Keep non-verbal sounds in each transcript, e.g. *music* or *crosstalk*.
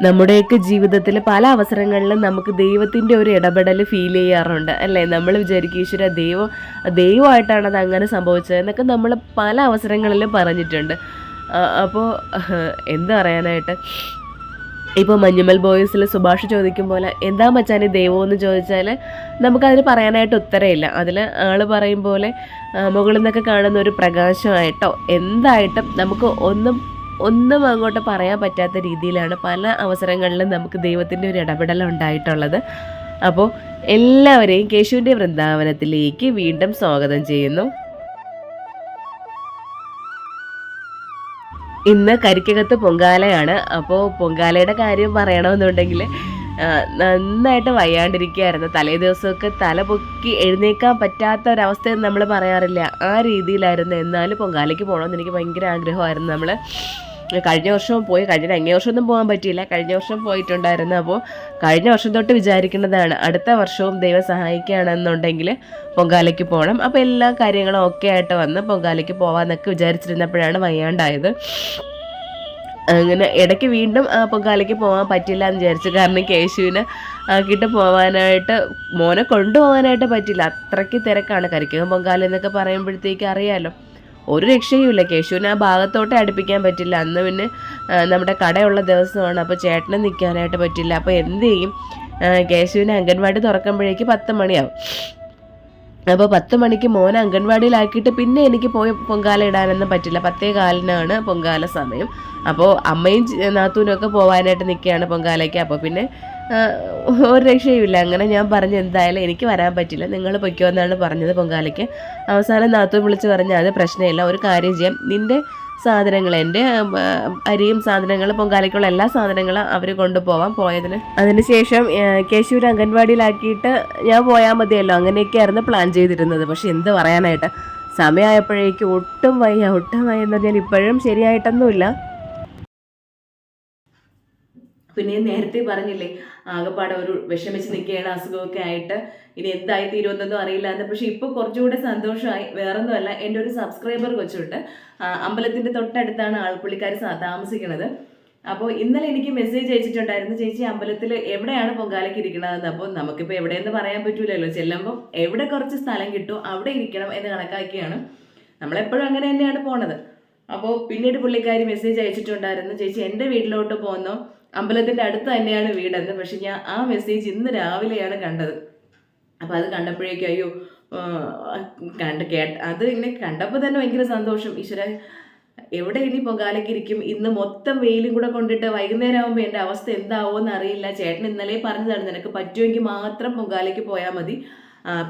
നമ്മുടെയൊക്കെ ജീവിതത്തിൽ പല അവസരങ്ങളിലും നമുക്ക് ദൈവത്തിന്റെ ഒരു ഇടപെടൽ ഫീൽ ചെയ്യാറുണ്ട്. അല്ലേ? നമ്മൾ വിചാരിക്കും ഈശ്വര ദൈവം ദൈവമായിട്ടാണ് അത് അങ്ങനെ സംഭവിച്ചത് എന്നൊക്കെ നമ്മൾ പല അവസരങ്ങളിലും പറഞ്ഞിട്ടുണ്ട്. അപ്പോൾ എന്താ പറയാനായിട്ട്? ഇപ്പോൾ മഞ്ഞുമൽ ബോയ്സിൽ സുഭാഷ് ചോദിക്കും പോലെ എന്താ മച്ചാനെ ദൈവം എന്ന് ചോദിച്ചാൽ നമുക്കതിന് പറയാനായിട്ട് ഉത്തരമില്ല. അതിൽ ആൾ പറയും പോലെ മുകളിൽ നിന്നൊക്കെ കാണുന്ന ഒരു പ്രകാശമായിട്ടോ എന്തായിട്ടും നമുക്ക് ഒന്നും ഒന്നും അങ്ങോട്ട് പറയാൻ പറ്റാത്ത രീതിയിലാണ് പല അവസരങ്ങളിലും നമുക്ക് ദൈവത്തിന്റെ ഒരു ഇടപെടൽ ഉണ്ടായിട്ടുള്ളത്. അപ്പോൾ എല്ലാവരെയും കേശുവിന്റെ വൃന്ദാവനത്തിലേക്ക് വീണ്ടും സ്വാഗതം ചെയ്യുന്നു. ഇന്ന് കരിക്കകത്ത് പൊങ്കാലയാണ്. അപ്പോൾ പൊങ്കാലയുടെ കാര്യം പറയണമെന്നുണ്ടെങ്കിൽ നന്നായിട്ട് വയ്യാണ്ടിരിക്കുകയായിരുന്നു. തലേ ദിവസമൊക്കെ തല പൊക്കി എഴുന്നേക്കാൻ പറ്റാത്ത ഒരവസ്ഥ നമ്മൾ പറയാറില്ല. ആ രീതിയിലായിരുന്നു. എന്നാലും പൊങ്കാലയ്ക്ക് പോകണമെന്ന് എനിക്ക് ഭയങ്കര ആഗ്രഹമായിരുന്നു നമ്മൾ കഴിഞ്ഞ വർഷവും പോയി. കഴിഞ്ഞ അങ്ങേ വർഷമൊന്നും പോകാൻ പറ്റിയില്ല. കഴിഞ്ഞ വർഷം പോയിട്ടുണ്ടായിരുന്നു. അപ്പോൾ കഴിഞ്ഞ വർഷം തൊട്ട് വിചാരിക്കുന്നതാണ് അടുത്ത വർഷവും ദൈവം സഹായിക്കുകയാണെന്നുണ്ടെങ്കിൽ പൊങ്കാലയ്ക്ക് പോകണം. അപ്പോൾ എല്ലാ കാര്യങ്ങളും ഓക്കെ ആയിട്ട് വന്ന് പൊങ്കാലയ്ക്ക് പോകാമെന്നൊക്കെ വിചാരിച്ചിരുന്നപ്പോഴാണ് വയ്യാണ്ടായത്. അങ്ങനെ ഇടയ്ക്ക് വീണ്ടും പൊങ്കാലയ്ക്ക് പോകാൻ പറ്റില്ല എന്ന് വിചാരിച്ചു. കാരണം കേശുവിനെ ആക്കിയിട്ട് പോകാനായിട്ട് മോനെ കൊണ്ടുപോകാനായിട്ട് പറ്റില്ല. അത്രയ്ക്ക് തിരക്കാണ്. കരിക്കകം പൊങ്കാല എന്നൊക്കെ പറയുമ്പോഴത്തേക്ക് അറിയാമല്ലോ ഒരു രക്ഷയുമില്ല കേശുവിനെ ആ ഭാഗത്തോട്ട് അടുപ്പിക്കാൻ പറ്റില്ല. അന്ന് പിന്നെ നമ്മുടെ കടയുള്ള ദിവസമാണ്. അപ്പോൾ ചേട്ടനെ നിൽക്കാനായിട്ട് പറ്റില്ല. അപ്പോൾ എന്ത് ചെയ്യും? കേശുവിനെ അംഗൻവാടി തുറക്കുമ്പോഴേക്ക് പത്ത് മണിയാവും. അപ്പോൾ പത്ത് മണിക്ക് മോനെ അംഗൻവാടിയിലാക്കിയിട്ട് പിന്നെ എനിക്ക് പോയി പൊങ്കാല ഇടാനൊന്നും പറ്റില്ല. പത്തേ കാലിനാണ് പൊങ്കാല സമയം. അപ്പോൾ അമ്മയും നാത്തൂനും ഒക്കെ പോകാനായിട്ട് നിൽക്കുകയാണ് പൊങ്കാലയ്ക്ക്. അപ്പോൾ പിന്നെ ഒരു രക്ഷയുമില്ല. അങ്ങനെ ഞാൻ പറഞ്ഞു എന്തായാലും എനിക്ക് വരാൻ പറ്റില്ല. നിങ്ങൾ പൊയ്ക്കോ എന്നാണ് പറഞ്ഞത് പൊങ്കാലയ്ക്ക്. അവസാനം നാത്തൂൻ വിളിച്ച് പറഞ്ഞാൽ അത് പ്രശ്നമില്ല. ഒരു കാര്യം ചെയ്യാം. നിന്റെ സാധനങ്ങൾ എന്റെ അരിയും സാധനങ്ങളും പൊങ്കാലയ്ക്കുള്ള എല്ലാ സാധനങ്ങളും അവർ കൊണ്ടുപോവാം പോയതിന്. അതിനുശേഷം കേശൂർ അംഗൻവാടിയിലാക്കിയിട്ട് ഞാൻ പോയാൽ മതിയല്ലോ. അങ്ങനെയൊക്കെയായിരുന്നു പ്ലാൻ ചെയ്തിരുന്നത്. പക്ഷെ എന്ത് പറയാനായിട്ട്? സമയമായപ്പോഴേക്കും ഒട്ടും വയ്യ. ഒട്ടും വയ്യ എന്ന് പറഞ്ഞാൽ ഇപ്പോഴും ശരിയായിട്ടൊന്നുമില്ല. പിന്നെ നേരത്തെ പറഞ്ഞില്ലേ ആകെപ്പാടെ ഒരു വിഷമിച്ച് നിൽക്കുകയാണ് അസുഖമൊക്കെ ആയിട്ട്. ഇനി എന്തായി തീരുമെന്നൊന്നും അറിയില്ലായിരുന്നു പക്ഷേ ഇപ്പോൾ കുറച്ചുകൂടെ സന്തോഷമായി. വേറൊന്നുമല്ല എന്റെ ഒരു സബ്സ്ക്രൈബർ കൊച്ചുണ്ട്. അമ്പലത്തിന്റെ തൊട്ടടുത്താണ് ആൾപ്പുള്ളിക്കാർ താമസിക്കുന്നത്. അപ്പോൾ ഇന്നലെ എനിക്ക് മെസ്സേജ് അയച്ചിട്ടുണ്ടായിരുന്നു ചേച്ചി അമ്പലത്തിൽ എവിടെയാണ് പൊങ്കാലയ്ക്ക് ഇരിക്കണതെന്ന്? അപ്പോൾ നമുക്കിപ്പോൾ എവിടെയെന്ന് പറയാൻ പറ്റൂലല്ലോ. ചെല്ലുമ്പോൾ എവിടെ കുറച്ച് സ്ഥലം കിട്ടുമോ അവിടെ ഇരിക്കണം എന്ന് കണക്കാക്കിയാണ്. നമ്മളെപ്പോഴും അങ്ങനെ തന്നെയാണ് പോണത്. അപ്പോൾ പിന്നീട് പുള്ളിക്കാരി മെസ്സേജ് അയച്ചിട്ടുണ്ടായിരുന്നു ചേച്ചി എന്റെ വീട്ടിലോട്ട് പോകുന്നു അമ്പലത്തിന്റെ അടുത്ത് തന്നെയാണ് വീടെന്ന്. പക്ഷെ ഞാൻ ആ മെസ്സേജ് ഇന്ന് രാവിലെയാണ് കണ്ടത്. അപ്പോൾ അത് കണ്ടപ്പോഴേക്കും അയ്യോ കണ്ട് കേട്ട അത് ഇങ്ങനെ കണ്ടപ്പോൾ തന്നെ ഭയങ്കര സന്തോഷം. ഈശ്വര എവിടെ ഇനി പൊങ്കാലയ്ക്കിരിക്കും ഇന്ന് മൊത്തം വെയിലും കൂടെ കൊണ്ടിട്ട് വൈകുന്നേരം ആകുമ്പോൾ എന്റെ അവസ്ഥ എന്താവുമെന്ന് അറിയില്ല. ചേട്ടൻ ഇന്നലെ പറഞ്ഞതാണ് നിനക്ക് പറ്റുമെങ്കിൽ മാത്രം പൊങ്കാലയ്ക്ക് പോയാൽ മതി.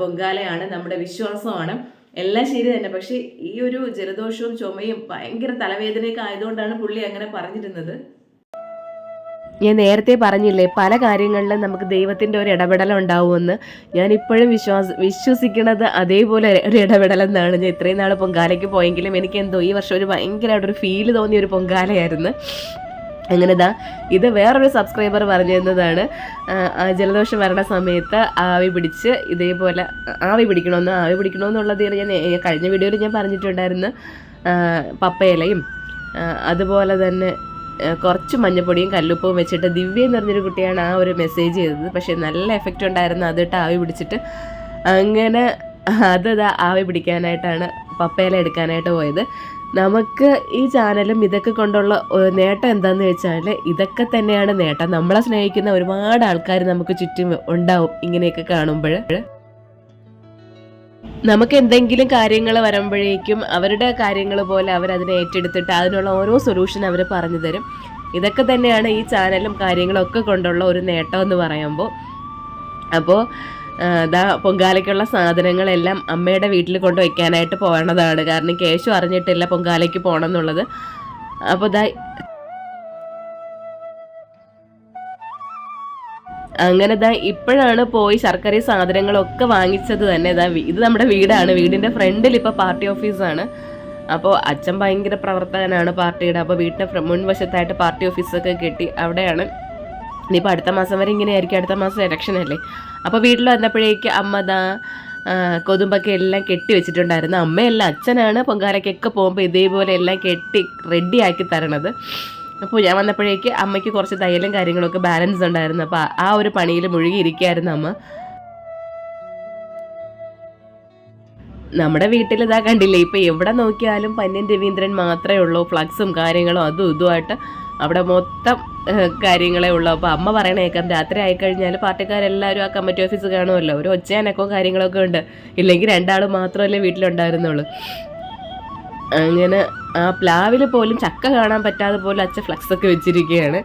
പൊങ്കാലയാണ് നമ്മുടെ വിശ്വാസമാണ്. എല്ലാം ശരി തന്നെ. പക്ഷേ ഈ ഒരു ജലദോഷവും ചുമയും ഭയങ്കര തലവേദനയൊക്കെ ആയതുകൊണ്ടാണ് പുള്ളി അങ്ങനെ പറഞ്ഞിരുന്നത്. ഞാൻ നേരത്തെ പറഞ്ഞില്ലേ പല കാര്യങ്ങളിലും നമുക്ക് ദൈവത്തിന്റെ ഒരു ഇടപെടൽ ഉണ്ടാവുമെന്ന്. ഞാൻ ഇപ്പോഴും വിശ്വാസ വിശ്വസിക്കുന്നത് അതേപോലെ ഒരു ഇടപെടൽ എന്നാണ് ഞാൻ ഇത്രയും നാൾ പൊങ്കാലയ്ക്ക് പോയെങ്കിലും എനിക്ക് എന്തോ ഈ വർഷം ഒരു ഭയങ്കരമായിട്ടൊരു ഫീൽ തോന്നിയ ഒരു പൊങ്കാലയായിരുന്നു. അങ്ങനെ ദാ ഇത് വേറൊരു സബ്സ്ക്രൈബർ പറഞ്ഞു തന്നതാണ്. ആ, ആ ജലദോഷം വരണ സമയത്ത് ആവി പിടിച്ച് ഇതേപോലെ ആവി പിടിക്കണമെന്ന് ആവി പിടിക്കണമെന്നുള്ളത് ഞാൻ കഴിഞ്ഞ വീഡിയോയിൽ ഞാൻ പറഞ്ഞിട്ടുണ്ടായിരുന്നു. പപ്പയിലയും അതുപോലെ തന്നെ കുറച്ച് മഞ്ഞപ്പൊടിയും കല്ലുപ്പവും വെച്ചിട്ട് ദിവ്യ എന്ന് പറഞ്ഞൊരു കുട്ടിയാണ് ആ ഒരു മെസ്സേജ് ചെയ്തത്. പക്ഷേ നല്ല എഫക്റ്റ് ഉണ്ടായിരുന്നു. അതിട്ട് ആവി പിടിച്ചിട്ട് അങ്ങനെ അത് ദാ ആവി പിടിക്കാനായിട്ടാണ് പപ്പയില എടുക്കാനായിട്ട് പോയത്. നമുക്ക് ഈ ചാനലും ഇതൊക്കെ കൊണ്ടുള്ള നേട്ടം എന്താണെന്ന് വെച്ചാൽ ഇതൊക്കെ തന്നെയാണ് നേട്ടം. നമ്മളെ സ്നേഹിക്കുന്ന ഒരുപാട് ആൾക്കാർ നമുക്ക് ചുറ്റും ഉണ്ടാവും ഇങ്ങനെയൊക്കെ കാണുമ്പോൾ നമുക്ക് എന്തെങ്കിലും കാര്യങ്ങൾ വരുമ്പോഴേക്കും അവരുടെ കാര്യങ്ങൾ പോലെ അവർ അതിനെ ഏറ്റെടുത്തിട്ട് അതിനുള്ള ഓരോ സൊല്യൂഷൻ അവർ പറഞ്ഞു തരും. ഇതൊക്കെ തന്നെയാണ് ഈ ചാനലും കാര്യങ്ങളും ഒക്കെ കൊണ്ടുള്ള ഒരു നേട്ടം എന്ന് പറയുമ്പോൾ അപ്പോൾ ദാ പൊങ്കാലയ്ക്കുള്ള സാധനങ്ങളെല്ലാം അമ്മയുടെ വീട്ടിൽ കൊണ്ട് വയ്ക്കാനായിട്ട് പോകണതാണ് കാരണം കേശു അറിഞ്ഞിട്ടില്ല പൊങ്കാലയ്ക്ക് പോകണം എന്നുള്ളത്. അപ്പോൾ ദാ അങ്ങനെ ദാ ഇപ്പോഴാണ് പോയി ശർക്കര സാധനങ്ങളൊക്കെ വാങ്ങിച്ചത് തന്നെ. ദാ ഇത് നമ്മുടെ വീടാണ്. വീടിന്റെ ഫ്രണ്ടിൽ ഇപ്പോൾ പാർട്ടി ഓഫീസാണ്. അപ്പോൾ അച്ഛൻ ഭയങ്കര പ്രവർത്തകനാണ് പാർട്ടിയുടെ. അപ്പോൾ വീട്ടിന്റെ മുൻവശത്തായിട്ട് പാർട്ടി ഓഫീസൊക്കെ കെട്ടി അവിടെയാണ്. ഇനിയിപ്പോൾ അടുത്ത മാസം വരെ ഇങ്ങനെയായിരിക്കും. അടുത്ത മാസം ഇലക്ഷൻ അല്ലേ? അപ്പോൾ വീട്ടിൽ വന്നപ്പോഴേക്ക് അമ്മ ദാ കൊതുമ്പൊക്കെ എല്ലാം കെട്ടി വെച്ചിട്ടുണ്ടായിരുന്നു. അമ്മയല്ല അച്ഛനാണ് പൊങ്കാലയ്ക്കൊക്കെ പോകുമ്പോൾ ഇതേപോലെ എല്ലാം കെട്ടി റെഡിയാക്കി തരണത്. അപ്പോൾ ഞാൻ വന്നപ്പോഴേക്ക് അമ്മയ്ക്ക് കുറച്ച് തയ്യലും കാര്യങ്ങളൊക്കെ ബാലൻസ് ഉണ്ടായിരുന്നു. അപ്പോൾ ആ ഒരു പണിയിൽ മുഴുകിയിരിക്കുകയായിരുന്നു അമ്മ. നമ്മുടെ വീട്ടിൽ ഇതാ കണ്ടില്ലേ ഇപ്പം എവിടെ നോക്കിയാലും പന്യൻ രവീന്ദ്രൻ മാത്രമേ ഉള്ളൂ. ഫ്ലക്സും കാര്യങ്ങളും അതും ഇതുമായിട്ട് അവിടെ മൊത്തം കാര്യങ്ങളേ ഉള്ളൂ. അപ്പോൾ അമ്മ പറയണേക്കാം രാത്രി ആയിക്കഴിഞ്ഞാൽ പാർട്ടിക്കാരെല്ലാവരും ആ കമ്മിറ്റി ഓഫീസ് കാണുമല്ലോ. ഒരു ഒച്ചയാനക്കവും കാര്യങ്ങളൊക്കെ ഉണ്ട്. ഇല്ലെങ്കിൽ രണ്ടാൾ മാത്രമല്ലേ വീട്ടിലുണ്ടായിരുന്നുള്ളൂ. അങ്ങനെ പ്ലാവിൽ പോലും ചക്ക കാണാൻ പറ്റാതെ പോലെ അച്ഛൻ ഫ്ലക്സ് ഒക്കെ വെച്ചിരിക്കുകയാണ്.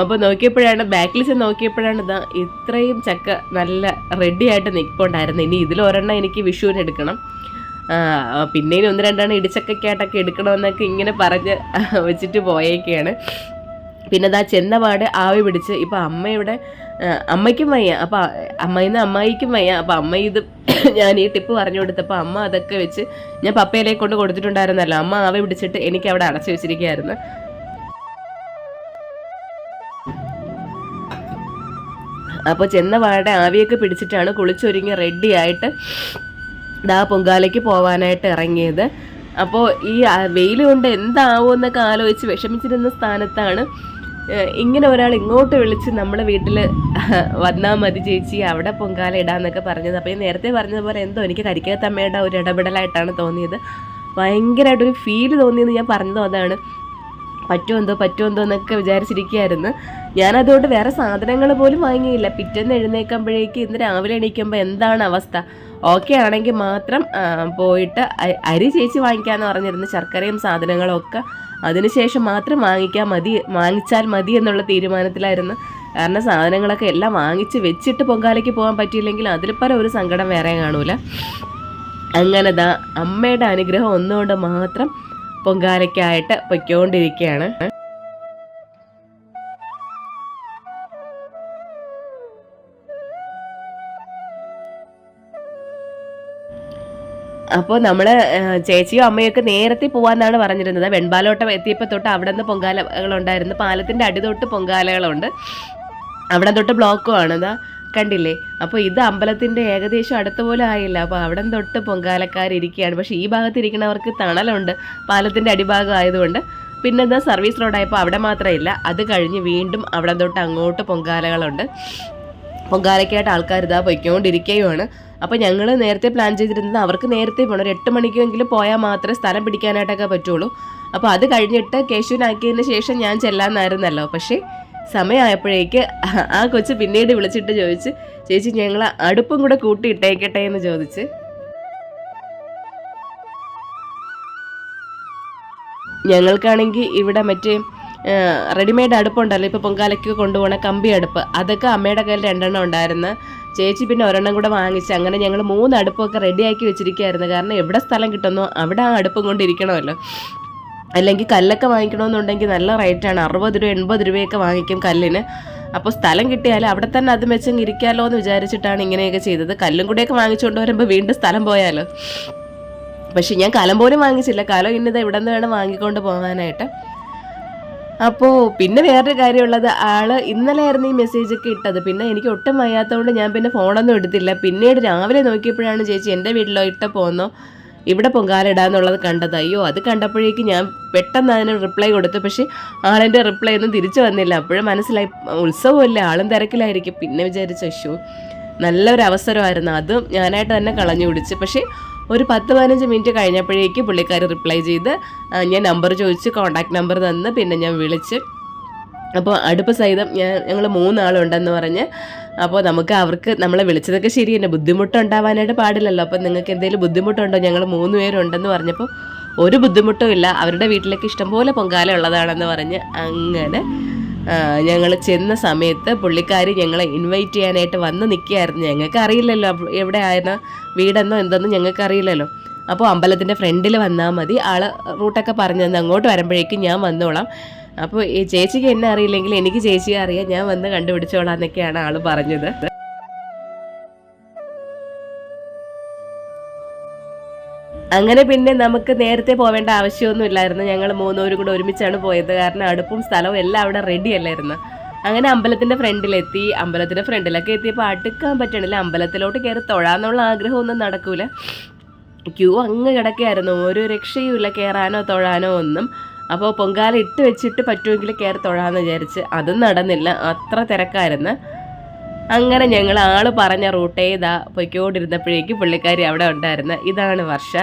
അപ്പോൾ നോക്കിയപ്പോഴാണ് ബാക്കിൽ ചെന്ന് നോക്കിയപ്പോഴാണ് ഇതാ ഇത്രയും ചക്ക നല്ല റെഡി ആയിട്ട് നിൽപ്പുണ്ടായിരുന്നു. ഇനി ഇതിലൊരെണ്ണം എനിക്ക് വിഷുവിന് എടുക്കണം. ആ, പിന്നെ ഇനി ഒന്ന് രണ്ടെണ്ണം ഇടിച്ചക്കയ്ക്കായിട്ടൊക്കെ എടുക്കണമെന്നൊക്കെ ഇങ്ങനെ പറഞ്ഞ് വെച്ചിട്ട് പോയേക്കാണ്. പിന്നെ അതാ ചെന്നപാട് ആവി പിടിച്ച് ഇപ്പം അമ്മയുടെ ആ, അമ്മയ്ക്കും വയ്യ. അപ്പം അമ്മയിന്ന് അമ്മായിക്കും വയ്യ. അപ്പൊ അമ്മ ഇത് *coughs* ഞാൻ ഈ ടിപ്പ് പറഞ്ഞു കൊടുത്തപ്പോൾ അമ്മ അതൊക്കെ വെച്ച് ഞാൻ പപ്പയിലേക്ക് കൊണ്ട് കൊടുത്തിട്ടുണ്ടായിരുന്നല്ലോ. അമ്മ ആവെ പിടിച്ചിട്ട് എനിക്ക് അവിടെ അടച്ചു വെച്ചിരിക്കുകയായിരുന്നു. അപ്പോൾ ചെന്ന വാടെ ആവിയൊക്കെ പിടിച്ചിട്ടാണ് കുളിച്ചൊരുങ്ങി റെഡി ആയിട്ട് ദാ പൊങ്കാലയ്ക്ക് പോവാനായിട്ട് ഇറങ്ങിയത്. അപ്പോൾ ഈ വെയിൽ കൊണ്ട് എന്താവുമെന്നൊക്കെ ആലോചിച്ച് വിഷമിച്ചിരുന്ന സ്ഥാനത്താണ് ഇങ്ങനെ ഒരാൾ ഇങ്ങോട്ട് വിളിച്ച് നമ്മുടെ വീട്ടിൽ *laughs* വന്നാൽ മതി ചേച്ചി അവിടെ പൊങ്കാല ഇടാന്നൊക്കെ പറഞ്ഞത്. അപ്പോൾ ഈ നേരത്തെ പറഞ്ഞതുപോലെ എന്തോ എനിക്ക് കരിക്കകത്തമ്മയുടെ ഒരു ഇടപെടലായിട്ടാണ് തോന്നിയത്. ഭയങ്കരമായിട്ടൊരു ഫീൽ തോന്നിയെന്ന് ഞാൻ പറഞ്ഞതും അതാണ്. പറ്റുമോ എന്തോ എന്നൊക്കെ വിചാരിച്ചിരിക്കുകയായിരുന്നു. ഞാനതുകൊണ്ട് വേറെ സാധനങ്ങൾ പോലും വാങ്ങിയില്ല. പിറ്റേന്ന് എഴുന്നേക്കുമ്പോഴേക്ക് ഇന്ന് രാവിലെ എണീക്കുമ്പോൾ എന്താണ് അവസ്ഥ? ഓക്കെ ആണെങ്കിൽ മാത്രം പോയിട്ട് അരി ചേച്ചി വാങ്ങിക്കാമെന്ന് പറഞ്ഞിരുന്നു ശർക്കരയും സാധനങ്ങളും ഒക്കെ അതിനുശേഷം മാത്രം വാങ്ങിക്കാൻ മതി വാങ്ങിച്ചാൽ മതി എന്നുള്ള തീരുമാനത്തിലായിരുന്നു. കാരണം സാധനങ്ങളൊക്കെ എല്ലാം വാങ്ങിച്ച് വെച്ചിട്ട് പൊങ്കാലയ്ക്ക് പോകാൻ പറ്റിയില്ലെങ്കിൽ അതിൽ പല ഒരു സങ്കടം വേറെ കാണൂല. അങ്ങനെ ദാ അമ്മയുടെ അനുഗ്രഹം ഒന്നുകൊണ്ട് മാത്രം പൊങ്കാലയ്ക്കായിട്ട് പൊയ്ക്കൊണ്ടിരിക്കുകയാണ്. അപ്പോൾ നമ്മൾ ചേച്ചിയും അമ്മയൊക്കെ നേരത്തെ പോകാമെന്നാണ് പറഞ്ഞിരുന്നത്. വെൺപാലോട്ടം എത്തിയപ്പോൾ തൊട്ട് അവിടെ നിന്ന് പൊങ്കാലകളുണ്ടായിരുന്നു. പാലത്തിന്റെ അടി തൊട്ട് പൊങ്കാലകളുണ്ട്. അവിടെ തൊട്ട് ബ്ലോക്കും ആണ് ഇതാ കണ്ടില്ലേ? അപ്പോൾ ഇത് അമ്പലത്തിന്റെ ഏകദേശം അടുത്ത പോലെ ആയില്ല. അപ്പോൾ അവിടെ തൊട്ട് പൊങ്കാലക്കാരിയ്ക്കുകയാണ് പക്ഷേ ഈ ഭാഗത്ത് ഇരിക്കുന്നവർക്ക് തണലുണ്ട്. പാലത്തിന്റെ അടിഭാഗം ആയതുകൊണ്ട്. പിന്നെ എന്താ സർവീസ് റോഡായപ്പോൾ അവിടെ മാത്രമില്ല അത് കഴിഞ്ഞ് വീണ്ടും അവിടെ തൊട്ട് അങ്ങോട്ട് പൊങ്കാലകളുണ്ട്. പൊങ്കാലയ്ക്കായിട്ട് ആൾക്കാർ ഇതാ പൊയ്ക്കൊണ്ടിരിക്കുകയുമാണ്. അപ്പോൾ ഞങ്ങൾ നേരത്തെ പ്ലാൻ ചെയ്തിരുന്നത് അവർക്ക് നേരത്തെ പോകണം ഒരു എട്ട് മണിക്കെങ്കിലും പോയാൽ മാത്രമേ സ്ഥലം പിടിക്കാനായിട്ടൊക്കെ പറ്റുള്ളൂ. അപ്പോൾ അത് കഴിഞ്ഞിട്ട് കേശുവിനാക്കിയതിന് ശേഷം ഞാൻ ചെല്ലാമെന്നായിരുന്നല്ലോ പക്ഷേ സമയമായപ്പോഴേക്ക് ആ കൊച്ച് പിന്നീട് വിളിച്ചിട്ട് ചോദിച്ച് ചേച്ചി ഞങ്ങൾ അടുപ്പും കൂടെ കൂട്ടി ഇട്ടേക്കട്ടെ എന്ന് ചോദിച്ച്. ഞങ്ങൾക്കാണെങ്കിൽ ഇവിടെ മറ്റേ റെഡിമെയ്ഡ് അടുപ്പുണ്ടല്ലോ. ഇപ്പോൾ പൊങ്കാലയ്ക്ക് കൊണ്ടുപോകണ കമ്പി അടുപ്പ്. അതൊക്കെ അമ്മയുടെ കയ്യിൽ രണ്ടെണ്ണം ഉണ്ടായിരുന്നു. ചേച്ചി പിന്നെ ഒരെണ്ണം കൂടെ വാങ്ങിച്ച് അങ്ങനെ ഞങ്ങൾ മൂന്ന് അടുപ്പൊക്കെ റെഡിയാക്കി വെച്ചിരിക്കുകയായിരുന്നു. കാരണം എവിടെ സ്ഥലം കിട്ടുന്നോ അവിടെ ആ അടുപ്പും കൊണ്ടിരിക്കണമല്ലോ അല്ലെങ്കിൽ കല്ലൊക്കെ വാങ്ങിക്കണമെന്നുണ്ടെങ്കിൽ നല്ല റേറ്റാണ് അറുപത് രൂപ എൺപത് രൂപയൊക്കെ വാങ്ങിക്കും കല്ലിന്. അപ്പോൾ സ്ഥലം കിട്ടിയാൽ അവിടെ തന്നെ അത് വെച്ചെങ്കിൽ ഇരിക്കാമല്ലോ എന്ന് വിചാരിച്ചിട്ടാണ് ഇങ്ങനെയൊക്കെ ചെയ്തത്. കല്ലും കൂടെയൊക്കെ വാങ്ങിച്ചുകൊണ്ട് വരുമ്പോൾ വീണ്ടും സ്ഥലം പോയാലോ? പക്ഷേ ഞാൻ കലം പോലും വാങ്ങിച്ചില്ല. കലം ഇന്നത് ഇവിടെ നിന്ന് വേണം വാങ്ങിക്കൊണ്ട് പോകാനായിട്ട്. അപ്പോൾ പിന്നെ വേറൊരു കാര്യമുള്ളത് ആൾ ഇന്നലെ ആയിരുന്നു ഈ മെസ്സേജ് ഒക്കെ ഇട്ടത്. പിന്നെ എനിക്ക് ഒട്ടും വയ്യാത്തതുകൊണ്ട് ഞാൻ പിന്നെ ഫോണൊന്നും എടുത്തില്ല. പിന്നീട് രാവിലെ നോക്കിയപ്പോഴാണ് ചേച്ചി എന്റെ വീട്ടിലോ ഇട്ട പോന്നോ ഇവിടെ പൊങ്കാലിടാന്നുള്ളത് കണ്ടത്. അയ്യോ അത് കണ്ടപ്പോഴേക്ക് ഞാൻ പെട്ടെന്ന് അതിന് റിപ്ലൈ കൊടുത്തു. പക്ഷേ ആളെന്റെ റിപ്ലൈ ഒന്നും തിരിച്ചു വന്നില്ല. അപ്പോഴും മനസ്സിലായി ഉത്സവമല്ലേ ആളും തിരക്കിലായിരിക്കും. പിന്നെ വിചാരിച്ചു അശു നല്ലൊരു അവസരമായിരുന്നു അതും ഞാനായിട്ട് തന്നെ കളഞ്ഞു പിടിച്ച് പക്ഷേ ഒരു പത്ത് പതിനഞ്ച് മിനിറ്റ് കഴിഞ്ഞപ്പോഴേക്ക് പുള്ളിക്കാർ റിപ്ലൈ ചെയ്ത് ഞാൻ നമ്പർ ചോദിച്ച് കോണ്ടാക്ട് നമ്പർ തന്ന് പിന്നെ ഞാൻ വിളിച്ച്. അപ്പോൾ അടുപ്പ് സഹിതം ഞാൻ ഞങ്ങൾ മൂന്നാളുണ്ടെന്ന് പറഞ്ഞ് അപ്പോൾ നമുക്ക് അവർക്ക് നമ്മളെ വിളിച്ചതൊക്കെ ശരി തന്നെ ബുദ്ധിമുട്ടുണ്ടാവാനായിട്ട് പാടില്ലല്ലോ. അപ്പോൾ നിങ്ങൾക്ക് എന്തെങ്കിലും ബുദ്ധിമുട്ടുണ്ടോ? ഞങ്ങൾ മൂന്ന് പേരുണ്ടെന്ന് പറഞ്ഞപ്പോൾ ഒരു ബുദ്ധിമുട്ടും ഇല്ല. അവരുടെ വീട്ടിലേക്ക് ഇഷ്ടംപോലെ പൊങ്കാല ഉള്ളതാണെന്ന് പറഞ്ഞ് അങ്ങനെ ഞങ്ങൾ ചെന്ന സമയത്ത് പുള്ളിക്കാരി ഞങ്ങളെ ഇൻവൈറ്റ് ചെയ്യാനായിട്ട് വന്ന് നിൽക്കുകയായിരുന്നു ഞങ്ങൾക്ക് അറിയില്ലല്ലോ എവിടെ ആയിരുന്ന വീടെന്നോ എന്തെന്നോ ഞങ്ങൾക്ക് അറിയില്ലല്ലോ. അപ്പോൾ അമ്പലത്തിന്റെ ഫ്രണ്ടിൽ വന്നാൽ മതി. ആൾ റൂട്ടൊക്കെ പറഞ്ഞു തന്നെ അങ്ങോട്ട് വരുമ്പോഴേക്കും ഞാൻ വന്നോളാം. അപ്പോൾ ഈ ചേച്ചിക്ക് എന്നെ അറിയില്ലെങ്കിൽ എനിക്ക് ചേച്ചിയെ അറിയാം. ഞാൻ വന്ന് കണ്ടുപിടിച്ചോളാം എന്നൊക്കെയാണ് ആൾ പറഞ്ഞത്. അങ്ങനെ പിന്നെ നമുക്ക് നേരത്തെ പോവേണ്ട ആവശ്യമൊന്നും ഇല്ലായിരുന്നു ഞങ്ങൾ മൂന്നുപേരും കൂടെ ഒരുമിച്ചാണ് പോയത്. കാരണം അടുപ്പും സ്ഥലവും എല്ലാം അവിടെ റെഡി അല്ലായിരുന്നു. അങ്ങനെ അമ്പലത്തിന്റെ ഫ്രണ്ടിലെത്തി. അമ്പലത്തിന്റെ ഫ്രണ്ടിലൊക്കെ എത്തിയപ്പോൾ അടുക്കാൻ പറ്റണില്ല. അമ്പലത്തിലോട്ട് കയറി തൊഴാന്നുള്ള ആഗ്രഹമൊന്നും നടക്കൂല. ക്യൂ അങ്ങ് കിടക്കുകയായിരുന്നു. ഒരു രക്ഷയുമില്ല. കയറാനോ തൊഴാനോ ഒന്നും. അപ്പോൾ പൊങ്കാല ഇട്ട് വെച്ചിട്ട് പറ്റുമെങ്കിൽ കയറി തൊഴാന്ന് വിചാരിച്ച്. അതും നടന്നില്ല. അത്ര തിരക്കായിരുന്നു. അങ്ങനെ ഞങ്ങൾ ആൾ പറഞ്ഞ റൂട്ടേ ഇതാ പൊയ്ക്കോണ്ടിരുന്നപ്പോഴേക്ക് പുള്ളിക്കാരി അവിടെ ഉണ്ടായിരുന്ന. ഇതാണ് വർഷ.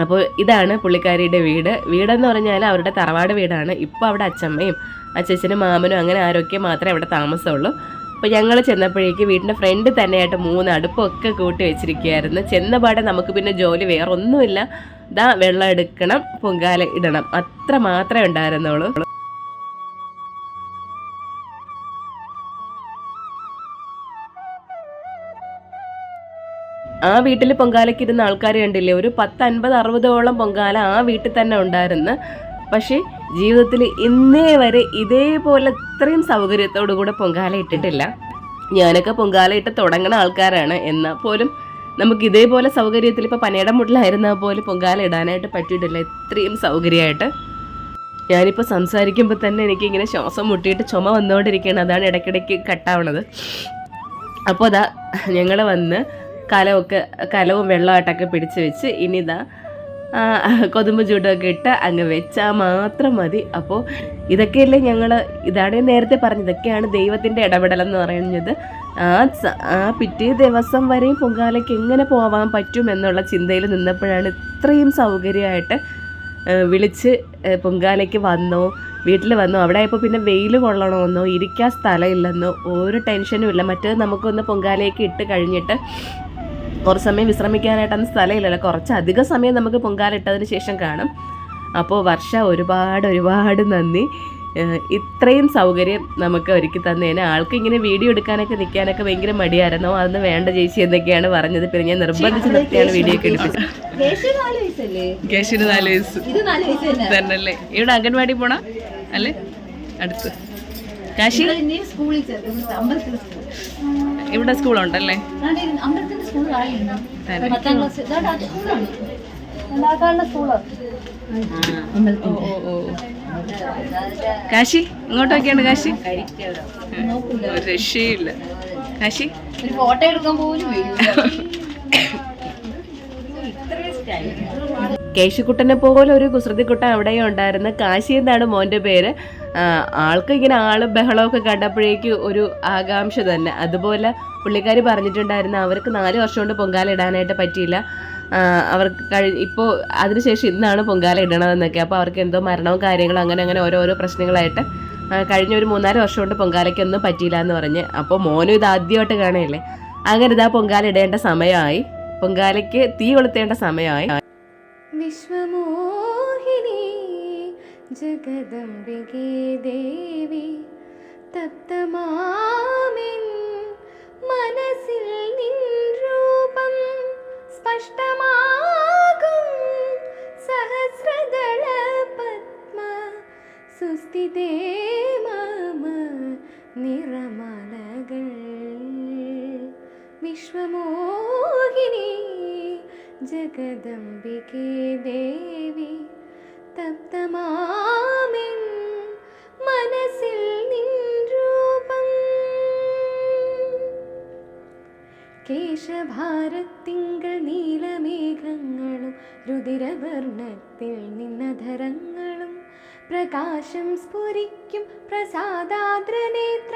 അപ്പോൾ ഇതാണ് പുള്ളിക്കാരിയുടെ വീട്. വീടെന്ന് പറഞ്ഞാൽ അവരുടെ തറവാട് വീടാണ്. ഇപ്പോൾ അവിടെ അച്ചമ്മയും അച്ചച്ചനും മാമനും അങ്ങനെ ആരൊക്കെ മാത്രമേ അവിടെ താമസമുള്ളൂ. അപ്പോൾ ഞങ്ങൾ ചെന്നപ്പോഴേക്ക് വീടിന്റെ ഫ്രണ്ട് തന്നെയായിട്ട് മൂന്ന് അടുപ്പൊക്കെ കൂട്ടി വെച്ചിരിക്കുകയായിരുന്നു. ചെന്നപാടെ നമുക്ക് പിന്നെ ജോലി വേറെ ഒന്നുമില്ല ദാ വെള്ളം എടുക്കണം പൊങ്കാല ഇടണം. അത്ര മാത്രമേ ഉണ്ടായിരുന്നുള്ളൂ. ആ വീട്ടിൽ പൊങ്കാലയ്ക്ക് ഇരുന്ന ആൾക്കാർ കണ്ടില്ലേ? ഒരു പത്ത് അൻപത് അറുപതോളം പൊങ്കാല ആ വീട്ടിൽ തന്നെ ഉണ്ടായിരുന്നു. പക്ഷേ ജീവിതത്തിൽ ഇന്നേ വരെ ഇതേപോലെ ഇത്രയും സൗകര്യത്തോടു കൂടെ പൊങ്കാല ഇട്ടിട്ടില്ല. ഞാനൊക്കെ പൊങ്കാല ഇട്ട് തുടങ്ങുന്ന ആൾക്കാരാണ്. എന്നാൽ പോലും നമുക്ക് ഇതേപോലെ സൗകര്യത്തിൽ ഇപ്പോൾ പനയുടെ മുട്ടിലായിരുന്നാൽ പോലും പൊങ്കാല ഇടാനായിട്ട് പറ്റിയിട്ടില്ല ഇത്രയും സൗകര്യമായിട്ട്. ഞാനിപ്പോൾ സംസാരിക്കുമ്പോൾ തന്നെ എനിക്കിങ്ങനെ ശ്വാസം മുട്ടിയിട്ട് ചുമ വന്നുകൊണ്ടിരിക്കുകയാണ് അതാണ് ഇടയ്ക്കിടയ്ക്ക് കട്ടാവണത്. അപ്പോൾ അതാ ഞങ്ങൾ വന്ന് കലമൊക്കെ കലവും വെള്ളമായിട്ടൊക്കെ പിടിച്ച് വെച്ച് ഇനി ഇതാ കൊതുമ്പ് ചൂടൊക്കെ ഇട്ട് അങ്ങ് വെച്ചാൽ മാത്രം മതി. അപ്പോൾ ഇതൊക്കെയല്ലേ ഞങ്ങൾ ഇതാണ് നേരത്തെ പറഞ്ഞത് ഇതൊക്കെയാണ് ദൈവത്തിന്റെ ഇടപെടലെന്ന് പറയുന്നത്. ആ ആ പിറ്റേ ദിവസം വരെയും പൊങ്കാലയ്ക്ക് എങ്ങനെ പോവാൻ പറ്റും എന്നുള്ള ചിന്തയിൽ നിന്നപ്പോഴാണ് ഇത്രയും സൗകര്യമായിട്ട് വിളിച്ച് പൊങ്കാലയ്ക്ക് വന്നോ വീട്ടിൽ വന്നോ അവിടെ ആയപ്പോൾ പിന്നെ വെയിൽ കൊള്ളണമെന്നോ ഇരിക്കാൻ സ്ഥലമില്ലെന്നോ ഒരു ടെൻഷനും ഇല്ല. മറ്റേത് നമുക്കൊന്ന് പൊങ്കാലയ്ക്ക് ഇട്ട് കഴിഞ്ഞിട്ട് കുറച്ച് സമയം വിശ്രമിക്കാനായിട്ടൊന്നും സ്ഥലമില്ലല്ലോ. കുറച്ച് അധികം സമയം നമുക്ക് പൊങ്കാല ഇട്ടതിന് ശേഷം കാണും. അപ്പോൾ വർഷ ഒരുപാട് ഒരുപാട് നന്ദി. ഇത്രയും സൗകര്യം നമുക്ക് ഒരുക്കി തന്നേനെ ആൾക്ക് ഇങ്ങനെ വീഡിയോ എടുക്കാനൊക്കെ നിൽക്കാനൊക്കെ ഭയങ്കര മടിയായിരുന്നു. അതൊന്നും വേണ്ട ചേച്ചി എന്നൊക്കെയാണ് പറഞ്ഞത്. പിന്നെ ഞാൻ നിർബന്ധിച്ച് നിർത്തിയാണ് വീഡിയോ ഒക്കെ എടുപ്പിച്ചത്. നാല് വയസ്സ്. തന്നല്ലേ ഇവിടെ അംഗൻവാടി പോണ? അല്ലേ? അടുത്ത്. കാശി? സ്കൂളിൽ ഇവിടെ സ്കൂളുണ്ടല്ലേ? കാശി ഇങ്ങോട്ടൊക്കെയാണ് കാശി. ഒരു രക്ഷയില്ല. കാശി. ഫോട്ടോ എടുക്കാൻ പോലും കേശുക്കുട്ടനെ പോലെ ഒരു കുസൃതിക്കുട്ടൻ അവിടെയും ഉണ്ടായിരുന്നു. കാശി എന്നാണ് മോന്റെ പേര്. ആൾക്ക് ഇങ്ങനെ ആൾ ബഹളമൊക്കെ കണ്ടപ്പോഴേക്ക് ഒരു ആകാംക്ഷ തന്നെ. അതുപോലെ പുള്ളിക്കാരി പറഞ്ഞിട്ടുണ്ടായിരുന്നു അവർക്ക് നാല് വർഷം കൊണ്ട് പൊങ്കാല ഇടാനായിട്ട് പറ്റിയില്ല. അവർക്ക് കഴി ഇപ്പോൾ അതിനുശേഷം ഇന്നാണ് പൊങ്കാല ഇടണതെന്നൊക്കെ. അപ്പോൾ അവർക്ക് എന്തോ മരണവും കാര്യങ്ങളും അങ്ങനെ അങ്ങനെ ഓരോരോ പ്രശ്നങ്ങളായിട്ട് കഴിഞ്ഞ ഒരു മൂന്നാൽ വർഷം കൊണ്ട് പൊങ്കാലയ്ക്കൊന്നും പറ്റിയില്ല എന്ന് പറഞ്ഞ്. അപ്പോൾ മോനും ഇത് ആദ്യമായിട്ട് കാണുകയല്ലേ? അങ്ങനെ ഇതാ പൊങ്കാല ഇടേണ്ട സമയമായി. പൊങ്കാലയ്ക്ക് തീ കൊളുത്തേണ്ട സമയമായി. വിശ്വമോഹിനി जगदम्बिके देवी तप्तमा പ്രകാശം സ്ഫുരിക്കും പ്രസാദാദ്രനേത്രം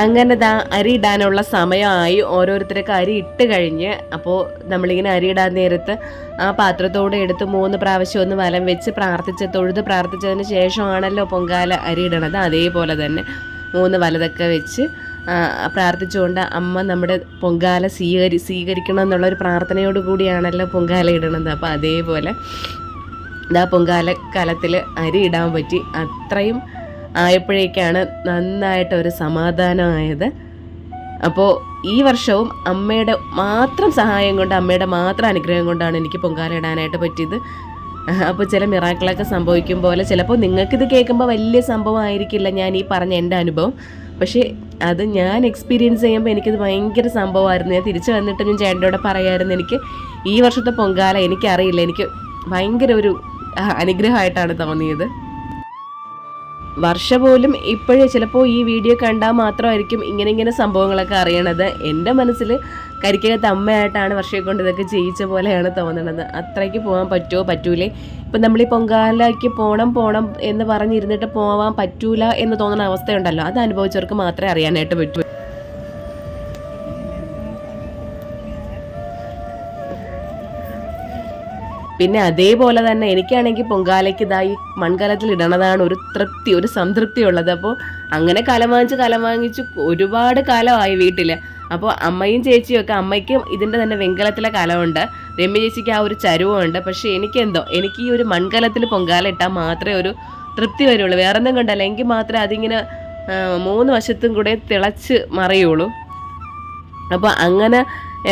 അങ്ങനെ ദാ അരി ഇടാനുള്ള സമയമായി. ഓരോരുത്തർക്ക് അരി ഇട്ട് കഴിഞ്ഞ് അപ്പോൾ നമ്മളിങ്ങനെ അരി ഇടാൻ നേരത്ത് ആ പാത്രത്തോടെ എടുത്ത് മൂന്ന് പ്രാവശ്യം ഒന്ന് വലം വെച്ച് പ്രാർത്ഥിച്ച് തൊഴുത് പ്രാർത്ഥിച്ചതിന് ശേഷമാണല്ലോ പൊങ്കാല അരി ഇടണത്. അതേപോലെ തന്നെ മൂന്ന് വലതൊക്കെ വെച്ച് പ്രാർത്ഥിച്ചുകൊണ്ട് അമ്മ നമ്മുടെ പൊങ്കാല സ്വീകരി സ്വീകരിക്കണം എന്നുള്ളൊരു പ്രാർത്ഥനയോട് കൂടിയാണല്ലോ പൊങ്കാല ഇടുന്നത് അപ്പോൾ അതേപോലെ ഇതാ പൊങ്കാല കാലത്തിൽ അരി ഇടാൻ പറ്റി. അത്രയും ആയപ്പോഴേക്കാണ് നന്നായിട്ട് ഒരു സമാധാനമായത്. അപ്പോൾ ഈ വർഷവും അമ്മയുടെ മാത്രം സഹായം കൊണ്ട് അമ്മയുടെ മാത്രം അനുഗ്രഹം കൊണ്ടാണ് എനിക്ക് പൊങ്കാല ഇടാനായിട്ട് പറ്റിയത്. അപ്പോൾ ചില മിറാക്കിളൊക്കെ സംഭവിക്കും പോലെ ചിലപ്പോൾ നിങ്ങൾക്കിത് കേൾക്കുമ്പോൾ വലിയ സംഭവമായിരിക്കില്ല ഞാൻ ഈ പറഞ്ഞ എന്റെ അനുഭവം. പക്ഷേ അത് ഞാൻ എക്സ്പീരിയൻസ് ചെയ്യുമ്പോൾ എനിക്കത് ഭയങ്കര സംഭവമായിരുന്നു. ഞാൻ തിരിച്ചു വന്നിട്ട് ഞാൻ ചേട്ടനോട് പറയായിരുന്നു എനിക്ക് ഈ വർഷത്തെ പൊങ്കാല എനിക്കറിയില്ല. എനിക്ക് ഭയങ്കര ഒരു അനുഗ്രഹമായിട്ടാണ് തോന്നിയത്. വർഷ പോലും ഇപ്പോഴേ ചിലപ്പോൾ ഈ വീഡിയോ കണ്ടാൽ മാത്രമായിരിക്കും ഇങ്ങനെ ഇങ്ങനെ സംഭവങ്ങളൊക്കെ അറിയണത്. എന്റെ മനസ്സിൽ കരിക്കകത്ത് അമ്മയായിട്ടാണ് വർഷയെ കൊണ്ട് ഇതൊക്കെ ചെയ്യിച്ച പോലെയാണ് തോന്നണത്. അത്രയ്ക്ക് പോകാൻ പറ്റുമോ പറ്റൂലേ. ഇപ്പം നമ്മൾ ഈ പൊങ്കാലയ്ക്ക് പോകണം പോകണം എന്ന് പറഞ്ഞിരുന്നിട്ട് പോവാൻ പറ്റൂല എന്ന് തോന്നുന്ന അവസ്ഥയുണ്ടല്ലോ. അത് അനുഭവിച്ചവർക്ക് മാത്രമേ അറിയാനായിട്ട് പറ്റൂ. പിന്നെ അതേപോലെ തന്നെ എനിക്കാണെങ്കിൽ പൊങ്കാലയ്ക്ക് ഇതായി മൺകലത്തിൽ ഇടണതാണ് ഒരു തൃപ്തി ഒരു സംതൃപ്തി ഉള്ളത്. അപ്പോൾ അങ്ങനെ കലം വാങ്ങിച്ച് കലം വാങ്ങിച്ച് ഒരുപാട് കാലമായി വീട്ടിൽ അപ്പോൾ അമ്മയും ചേച്ചിയും ഒക്കെ അമ്മയ്ക്ക് ഇതിന്റെ തന്നെ വെങ്കലത്തിലെ കലമുണ്ട്. രമ്യ ചേച്ചിക്ക് ആ ഒരു ചരുവമുണ്ട്. പക്ഷേ എനിക്കെന്തോ എനിക്ക് ഈ ഒരു മൺകലത്തിൽ പൊങ്കാല ഇട്ടാൽ മാത്രമേ ഒരു തൃപ്തി വരുള്ളൂ. വേറെ ഒന്നും കണ്ടല്ല എങ്കിൽ മാത്രമേ അതിങ്ങനെ മൂന്ന് വശത്തും കൂടെ തിളച്ച് മറിയുള്ളൂ. അപ്പോൾ അങ്ങനെ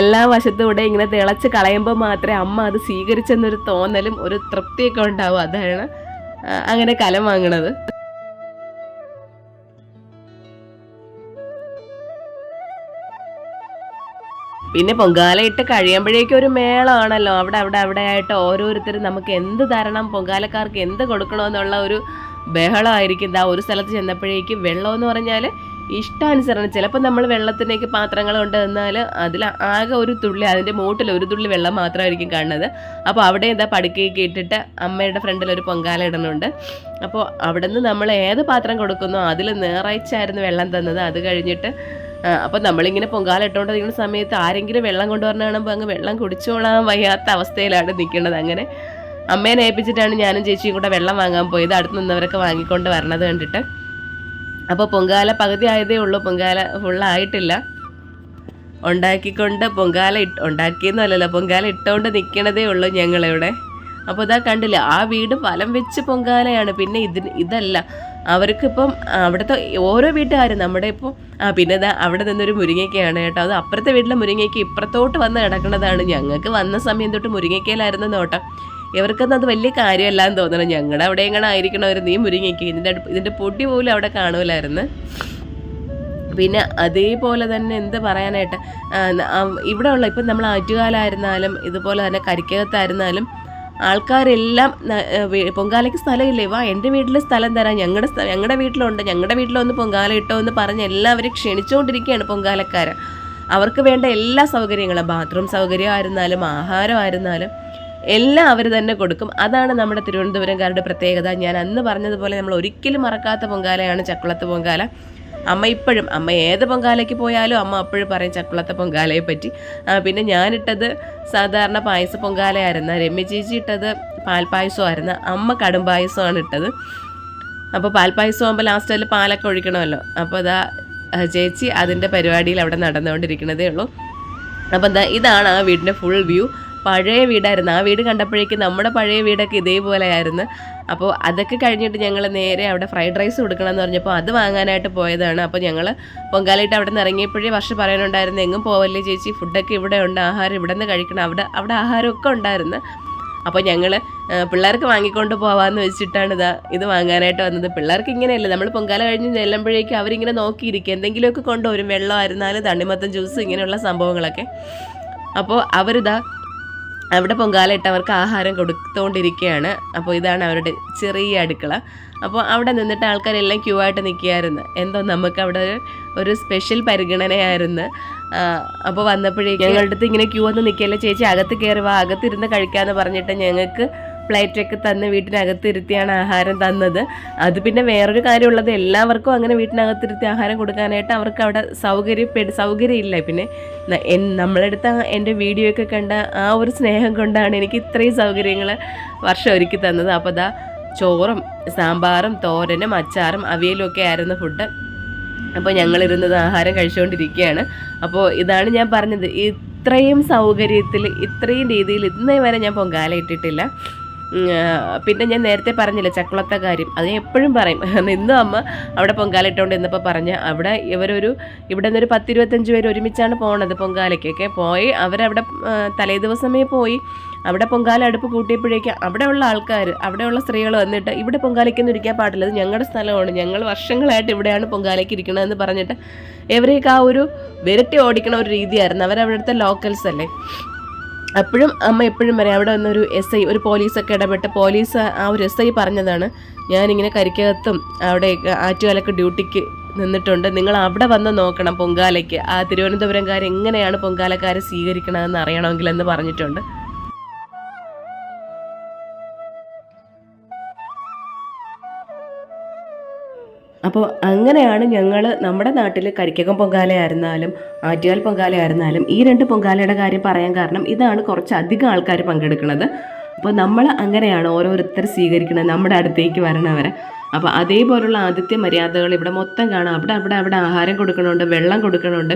എല്ലാ വശത്തും കൂടെ ഇങ്ങനെ തിളച്ച് കളയുമ്പോൾ മാത്രമേ അമ്മ അത് സ്വീകരിച്ചെന്നൊരു തോന്നലും ഒരു തൃപ്തിയൊക്കെ ഉണ്ടാവും. അതാണ് അങ്ങനെ കലം വാങ്ങണത്. പിന്നെ പൊങ്കാല ഇട്ട് കഴിയുമ്പോഴേക്കും ഒരു മേളമാണല്ലോ അവിടെ അവിടെ അവിടെ ആയിട്ട് ഓരോരുത്തരും നമുക്ക് എന്ത് തരണം പൊങ്കാലക്കാർക്ക് എന്ത് കൊടുക്കണമെന്നുള്ള ഒരു ബഹളമായിരിക്കും. ഇതാ ഒരു സ്ഥലത്ത് ചെന്നപ്പോഴേക്കും വെള്ളം എന്ന് പറഞ്ഞാൽ ഇഷ്ടാനുസരണം. ചിലപ്പോൾ നമ്മൾ വെള്ളത്തിനേക്ക് പാത്രങ്ങൾ കൊണ്ട് തന്നാൽ അതിൽ ആകെ ഒരു തുള്ളി അതിന്റെ മൂട്ടിൽ ഒരു തുള്ളി വെള്ളം മാത്രമായിരിക്കും കാണുന്നത്. അപ്പോൾ അവിടെ എന്താ പടുക്കയൊക്കെ ഇട്ടിട്ട് അമ്മയുടെ ഫ്രണ്ടിൽ ഒരു പൊങ്കാല ഇടുന്നുണ്ട്. അപ്പോൾ അവിടെ നിന്ന് നമ്മൾ ഏത് പാത്രം കൊടുക്കുന്നോ അതിൽ നേറായിച്ചായിരുന്നു വെള്ളം തന്നത്. അത് കഴിഞ്ഞിട്ട് അപ്പോൾ നമ്മളിങ്ങനെ പൊങ്കാല ഇട്ടുകൊണ്ടിരിക്കുന്ന സമയത്ത് ആരെങ്കിലും വെള്ളം കൊണ്ടുവരണ അങ്ങ് വെള്ളം കുടിച്ചോളാൻ വയ്യാത്ത അവസ്ഥയിലാണ് നിൽക്കുന്നത് അങ്ങനെ അമ്മേനെ ഏൽപ്പിച്ചിട്ടാണ് ഞാനും ചേച്ചിയും കൂടെ വെള്ളം വാങ്ങാൻ പോയത്. അടുത്ത് നിന്നവരൊക്കെ വാങ്ങിക്കൊണ്ട് വരണത് കണ്ടിട്ട്. അപ്പോൾ പൊങ്കാല പകുതി ആയതേ ഉള്ളൂ. പൊങ്കാല ഫുള്ളായിട്ടില്ല ഉണ്ടാക്കിക്കൊണ്ട് പൊങ്കാല ഇട്ട് ഉണ്ടാക്കിയെന്നല്ലല്ലോ. പൊങ്കാല ഇട്ടുകൊണ്ട് നിൽക്കണതേ ഉള്ളൂ ഞങ്ങളിവിടെ. അപ്പോൾ ഇതാ കണ്ടില്ല ആ വീട് ഫലം വെച്ച് പൊങ്കാലയാണ്. പിന്നെ ഇതിന് ഇതല്ല അവർക്കിപ്പം അവിടുത്തെ ഓരോ വീട്ടുകാരും നമ്മുടെ ഇപ്പോൾ ആ പിന്നെ അവിടെ നിന്നൊരു മുരിങ്ങയ്ക്കയാണ് കേട്ടോ. അത് അപ്പുറത്തെ വീട്ടിലെ മുരിങ്ങയ്ക്ക് ഇപ്പുറത്തോട്ട് വന്ന് കിടക്കുന്നതാണ്. ഞങ്ങൾക്ക് വന്ന സമയം തൊട്ട് മുരിങ്ങയ്ക്കയിലായിരുന്നു നോട്ടം. ഇവർക്കൊന്നും അത് വലിയ കാര്യമല്ലാന്ന് തോന്നണം. ഞങ്ങളുടെ അവിടെ എങ്ങനെ ആയിരിക്കണമായിരുന്നു നീ മുരിങ്ങയ്ക്ക് ഇതിന്റെ ഇതിന്റെ പൊടി പോലും അവിടെ കാണൂലായിരുന്നു. പിന്നെ അതേപോലെ തന്നെ എന്ത് പറയാനായിട്ട് ഇവിടെ ഉള്ള ഇപ്പം നമ്മൾ ആറ്റുകാലായിരുന്നാലും ഇതുപോലെ തന്നെ കരിക്കകത്തായിരുന്നാലും ആൾക്കാരെല്ലാം പൊങ്കാലയ്ക്ക് സ്ഥലമില്ലേ? വാ എന്റെ വീട്ടിൽ സ്ഥലം തരാം. ഞങ്ങളുടെ ഞങ്ങളുടെ വീട്ടിലുണ്ട്. ഞങ്ങളുടെ വീട്ടിലൊന്ന് പൊങ്കാല ഇട്ടോ എന്ന് പറഞ്ഞ് എല്ലാവരും ക്ഷണിച്ചുകൊണ്ടിരിക്കുകയാണ് പൊങ്കാലക്കാർ അവർക്ക് വേണ്ട എല്ലാ സൗകര്യങ്ങളും ബാത്റൂം സൗകര്യമായിരുന്നാലും ആഹാരമായിരുന്നാലും എല്ലാം അവർ തന്നെ കൊടുക്കും. അതാണ് നമ്മുടെ തിരുവനന്തപുരംകാരുടെ പ്രത്യേകത. ഞാൻ അന്ന് പറഞ്ഞതുപോലെ നമ്മൾ ഒരിക്കലും മറക്കാത്ത പൊങ്കാലയാണ് ചക്കുളത്ത് പൊങ്കാല. അമ്മ ഇപ്പോഴും അമ്മ ഏത് പൊങ്കാലയ്ക്ക് പോയാലും അമ്മ അപ്പോഴും പറയും ചക്കുളത്തെ പൊങ്കാലയെ പറ്റി. പിന്നെ ഞാനിട്ടത് സാധാരണ പായസ പൊങ്കാലയായിരുന്നു രമ്യ ചേച്ചി ഇട്ടത് പാൽപ്പായസമായിരുന്നു അമ്മ കടും പായസമാണ് ഇട്ടത്. അപ്പോൾ പാൽപ്പായസം ആകുമ്പോൾ ലാസ്റ്റ് അതിൽ പാലൊക്കെ ഒഴിക്കണമല്ലോ. അപ്പോൾ അതാ ചേച്ചി അതിന്റെ പരിപാടിയിൽ അവിടെ നടന്നുകൊണ്ടിരിക്കുന്നതേ ഉള്ളൂ. അപ്പം എന്താ ഇതാണ് ആ വീടിന്റെ ഫുൾ വ്യൂ പഴയ വീടായിരുന്നു. ആ വീട് കണ്ടപ്പോഴേക്കും നമ്മുടെ പഴയ വീടൊക്കെ ഇതേപോലെ ആയിരുന്നു അപ്പോൾ അതൊക്കെ കഴിഞ്ഞിട്ട് ഞങ്ങൾ നേരെ അവിടെ ഫ്രൈഡ് റൈസ് കൊടുക്കണം എന്ന് പറഞ്ഞപ്പോൾ അത് വാങ്ങാനായിട്ട് പോയതാണ്. അപ്പോൾ ഞങ്ങൾ പൊങ്കാലയിട്ട് അവിടെ നിന്ന് ഇറങ്ങിയപ്പോഴേ വർഷം പറയാനുണ്ടായിരുന്നു എങ്ങും പോവല്ലേ ചേച്ചി ഫുഡൊക്കെ ഇവിടെ ഉണ്ട് ആഹാരം ഇവിടെ നിന്ന് കഴിക്കണം. അവിടെ അവിടെ ആഹാരമൊക്കെ ഉണ്ടായിരുന്നു. അപ്പോൾ ഞങ്ങൾ പിള്ളേർക്ക് വാങ്ങിക്കൊണ്ട് പോകാമെന്ന് വെച്ചിട്ടാണ് ഇതാ ഇത് വാങ്ങാനായിട്ട് വന്നത്. പിള്ളേർക്ക് ഇങ്ങനെയല്ല നമ്മൾ പൊങ്കാല കഴിഞ്ഞ് ചെല്ലുമ്പോഴേക്കും അവരിങ്ങനെ നോക്കിയിരിക്കും. എന്തെങ്കിലുമൊക്കെ കൊണ്ടുവരും വെള്ളമായിരുന്നാലും തണ്ണിമത്തം ജ്യൂസ് ഇങ്ങനെയുള്ള സംഭവങ്ങളൊക്കെ. അപ്പോൾ അവരിതാ അവിടെ പൊങ്കാല ഇട്ടവർക്ക് ആഹാരം കൊടുത്തുകൊണ്ടിരിക്കുകയാണ് അപ്പോൾ ഇതാണ് അവരുടെ ചെറിയ അടുക്കള. അപ്പോൾ അവിടെ നിന്നിട്ട് ആൾക്കാരെല്ലാം ക്യൂ ആയിട്ട് നിൽക്കുകയായിരുന്നു. എന്തോ നമുക്ക് അവിടെ ഒരു- സ്പെഷ്യൽ പരിഗണനയായിരുന്നു. അപ്പോൾ വന്നപ്പോഴേക്കും ഞങ്ങളുടെ അടുത്ത് ഇങ്ങനെ ക്യൂ വന്ന് നിൽക്കല്ലേ ചേച്ചി അകത്ത് കയറി വാ അകത്തിരുന്ന് കഴിക്കാമെന്ന് പറഞ്ഞിട്ട് ഞങ്ങൾക്ക് പ്ലേറ്റൊക്കെ തന്ന് വീട്ടിനകത്ത് ഇരുത്തിയാണ് ആഹാരം തന്നത്. അത് പിന്നെ വേറൊരു കാര്യമുള്ളത് എല്ലാവർക്കും അങ്ങനെ വീട്ടിനകത്തിരുത്തി ആഹാരം കൊടുക്കാനായിട്ട് അവർക്ക് അവിടെ സൗകര്യപ്പെട് സൗകര്യമില്ല. പിന്നെ നമ്മളെടുത്ത എന്റെ വീഡിയോ ഒക്കെ കണ്ട ആ ഒരു സ്നേഹം കൊണ്ടാണ് എനിക്ക് ഇത്രയും സൗകര്യങ്ങൾ വർഷം ഒരുക്കി തന്നത്. അപ്പോൾ അതാ ചോറും സാമ്പാറും തോരനും അച്ചാറും അവിയലും ഒക്കെ ആയിരുന്നു ഫുഡ്. അപ്പോൾ ഞങ്ങളിരുന്നത് ആഹാരം കഴിച്ചുകൊണ്ടിരിക്കുകയാണ്. അപ്പോൾ ഇതാണ് ഞാൻ പറഞ്ഞത്. ഇത്രയും സൗകര്യത്തിൽ ഇത്രയും രീതിയിൽ ഇന്നേ വരെ ഞാൻ പൊങ്കാല ഇട്ടിട്ടില്ല. പിന്നെ ഞാൻ നേരത്തെ പറഞ്ഞില്ല ചക്കുളത്തെ കാര്യം. അത് എപ്പോഴും പറയും. *laughs* ഇന്നും അമ്മ അവിടെ പൊങ്കാല ഇട്ടുകൊണ്ട് ഇന്നപ്പോൾ പറഞ്ഞ് അവിടെ ഇവരൊരു ഇവിടെ നിന്നൊരു പത്തിരുപത്തഞ്ച് പേര് ഒരുമിച്ചാണ് പോണത് പൊങ്കാലയ്ക്കൊക്കെ. പോയി അവരവിടെ തലേ ദിവസമേ പോയി. അവിടെ പൊങ്കാല അടുപ്പ് കൂട്ടിയപ്പോഴേക്കും അവിടെയുള്ള ആൾക്കാർ അവിടെയുള്ള സ്ത്രീകൾ വന്നിട്ട് ഇവിടെ പൊങ്കാലയ്ക്കൊന്നും ഇരിക്കാൻ പാടില്ല അത് ഞങ്ങളുടെ സ്ഥലമാണ്. ഞങ്ങൾ വർഷങ്ങളായിട്ട് ഇവിടെയാണ് പൊങ്കാലയ്ക്ക് ഇരിക്കണതെന്ന് പറഞ്ഞിട്ട് ഇവരെയൊക്കെ ആ ഒരു വെരട്ടി ഓടിക്കണ ഒരു രീതിയായിരുന്നു. അവരവിടുത്തെ ലോക്കൽസ് അല്ലേ? അപ്പോഴും അമ്മ എപ്പോഴും പറയാം അവിടെ വന്നൊരു എസ് ഐ ഒരു പോലീസൊക്കെ ഇടപെട്ട് പോലീസ് ആ ഒരു എസ് ഐ പറഞ്ഞതാണ് ഞാനിങ്ങനെ കരിക്കകത്തും അവിടെ ആറ്റുകാലൊക്കെ ഡ്യൂട്ടിക്ക് നിന്നിട്ടുണ്ട്. നിങ്ങൾ അവിടെ വന്ന് നോക്കണം പൊങ്കാലയ്ക്ക്. ആ തിരുവനന്തപുരംകാർ എങ്ങനെയാണ് പൊങ്കാലക്കാരെ സ്വീകരിക്കണമെന്ന് അറിയണമെങ്കിൽ എന്ന് പറഞ്ഞിട്ടുണ്ട്. അപ്പോൾ അങ്ങനെയാണ് ഞങ്ങൾ നമ്മുടെ നാട്ടിൽ കരിക്കകം പൊങ്കാലയായിരുന്നാലും ആറ്റുകാൽ പൊങ്കാലയായിരുന്നാലും ഈ രണ്ട് പൊങ്കാലയുടെ കാര്യം പറയാൻ കാരണം ഇതാണ് കുറച്ചധികം ആൾക്കാർ പങ്കെടുക്കുന്നത്. അപ്പോൾ നമ്മൾ അങ്ങനെയാണ് ഓരോരുത്തർ സ്വീകരിക്കുന്നത് നമ്മുടെ അടുത്തേക്ക് വരണവരെ. അപ്പോൾ അതേപോലുള്ള ആദിത്യ മര്യാദകൾ ഇവിടെ മൊത്തം കാണാം. അവിടെ അവിടെ അവിടെ ആഹാരം കൊടുക്കണുണ്ട് വെള്ളം കൊടുക്കണുണ്ട്.